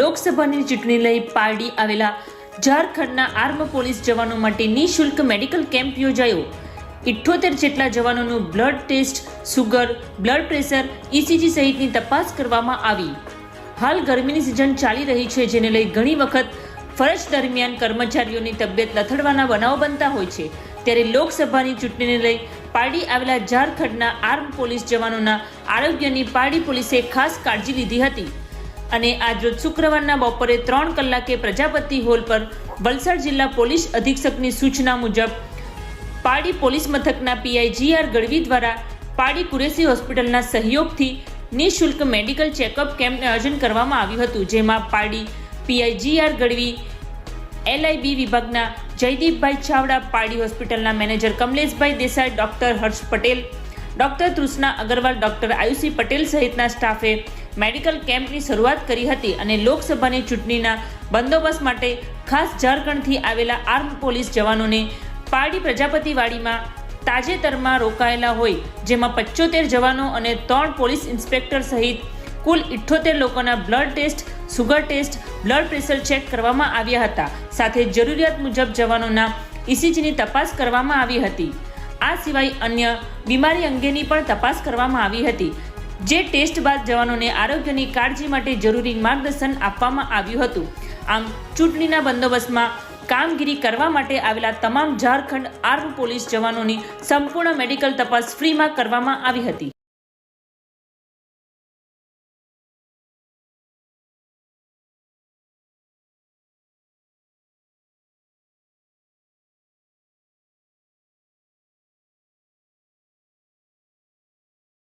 લોકસભાની ચૂંટણી લઈ પારડી આવેલા ઝારખંડના આર્મ પોલીસ જવાનો માટે નિઃશુલ્ક મેડિકલ કેમ્પ યોજાયો. ઇઠ્ઠોતેર જેટલા જવાનોનું blood test, sugar, blood pressure ECG સહિતની તપાસ કરવામાં આવી. હાલ ગરમીની સિઝન ચાલી રહી છે, જેને લઈ ઘણી વખત ફરજ દરમિયાન કર્મચારીઓની તબિયત લથડવાના બનાવો બનતા હોય છે. ત્યારે લોકસભાની ચૂંટણીને લઈ પારડી આવેલા ઝારખંડના આર્મ પોલીસ જવાનોના આરોગ્યની પારડી પોલીસે ખાસ કાળજી લીધી હતી. અને આજરોજ શુક્રવારના બપોરે ત્રણ કલાકે પ્રજાપતિ હોલ પર વલસાડ જિલ્લા પોલીસ અધિક્ષકની સૂચના મુજબ પારડી પોલીસ મથકના પીઆઈ જી આર ગઢવી દ્વારા પારડી કુરેશી હોસ્પિટલના સહયોગથી નિઃશુલ્ક મેડિકલ ચેકઅપ કેમ્પનું આયોજન કરવામાં આવ્યું હતું, જેમાં Pardi PI G R Gadhvi, LIB વિભાગના જયદીપભાઈ ચાવડા પારડી હોસ્પિટલના manager Kamleshbhai Desai, doctor Harsh Patel, doctor Trushna Agarwal, doctor Ayushi Patel સહિતના સ્ટાફે મેડિકલ કેમ્પની શરૂઆત કરી હતી અને લોકસભાની ચૂંટણીના બંદોબસ્ત માટે ખાસ ઝારખંડથી આવેલા આર્મ પોલીસ જવાનોને પારડી પ્રજાપતિવાડીમાં તાજેતરમાં રોકાયેલા હોય, જેમાં પચોતેર જવાનો અને ત્રણ પોલીસ ઇન્સ્પેક્ટર સહિત કુલ ઇઠ્ઠોતેર લોકોના blood test, sugar test, blood pressure check કરવામાં આવ્યા હતા. સાથે જરૂરિયાત મુજબ જવાનોના ઇસીજીની તપાસ કરવામાં આવી હતી. આ સિવાય અન્ય બીમારી અંગેની પણ તપાસ કરવામાં આવી હતી. જે ટેસ્ટ બાદ જવાનોને આરોગ્યની કાળજી માટે જરૂરી માર્ગદર્શન આપવામાં આવ્યું હતું. આમ, ચૂંટણીના બંદોબસ્તમાં કામગીરી કરવા માટે આવેલા તમામ ઝારખંડ આર્મ પોલીસ જવાનોની સંપૂર્ણ મેડિકલ તપાસ ફ્રીમાં કરવામાં આવી હતી.